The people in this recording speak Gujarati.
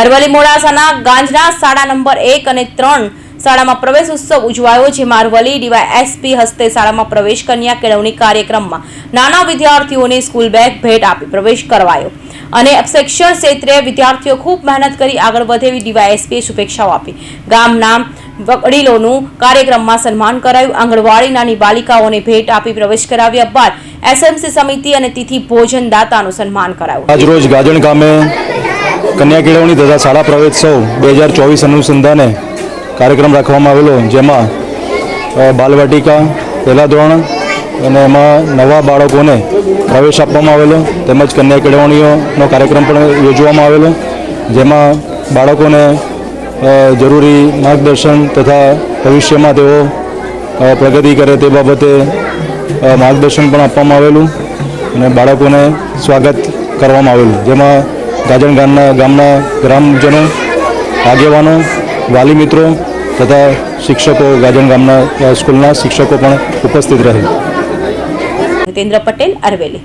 અરવલ્લી મોડાસાના ગાંજના શાળા નંબર એક અને ત્રણ શાળામાં પ્રવેશ ઉત્સવ ઉજવાયો, જેમાં અરવલ્લી ડીવાયએસપી હસ્તે શાળામાં પ્રવેશ કન્યા કેળવણી કાર્યક્રમમાં નાના વિદ્યાર્થીઓને સ્કૂલ બેગ ભેટ આપી પ્રવેશ કરવાયો. અને શિક્ષણ ક્ષેત્રે વિદ્યાર્થીઓ ખૂબ મહેનત કરી આગળ વધે એવી ડીવાયએસપીએ શુભેચ્છાઓ આપી. ગામના વડીલોનું કાર્યક્રમમાં સન્માન કરાયું. આંગણવાડી નાની બાલિકાઓને ભેટ આપી પ્રવેશ કરાવ્યા બાદ એસએમસી સમિતિ અને તિથિ ભોજન દાતાનું સન્માન કરાયું. આજરોજ ગાજણ ગામે કન્યા કેળવણી તથા શાળા પ્રવેશોત્સવ બે હજાર ચોવીસ અનુસંધાને કાર્યક્રમ રાખવામાં આવેલો, જેમાં બાલવાટિકા પહેલા ધોરણ અને એમાં નવા બાળકોને પ્રવેશ આપવામાં આવેલો, તેમજ કન્યા કેળવણીઓનો કાર્યક્રમ પણ યોજવામાં આવેલો, જેમાં બાળકોને જરૂરી માર્ગદર્શન તથા ભવિષ્યમાં તેઓ પ્રગતિ કરે તે બાબતે માર્ગદર્શન પણ આપવામાં આવેલું અને બાળકોને સ્વાગત કરવામાં આવેલું. જેમાં ગાજણ ગામના ગામના ગ્રામજનો, આગેવાનો, વાલી મિત્રો તથા શિક્ષકો ગાજણ ગામના સ્કૂલના શિક્ષકો પણ ઉપસ્થિત રહે. જીતેન્દ્ર પટેલ, અરવેલી.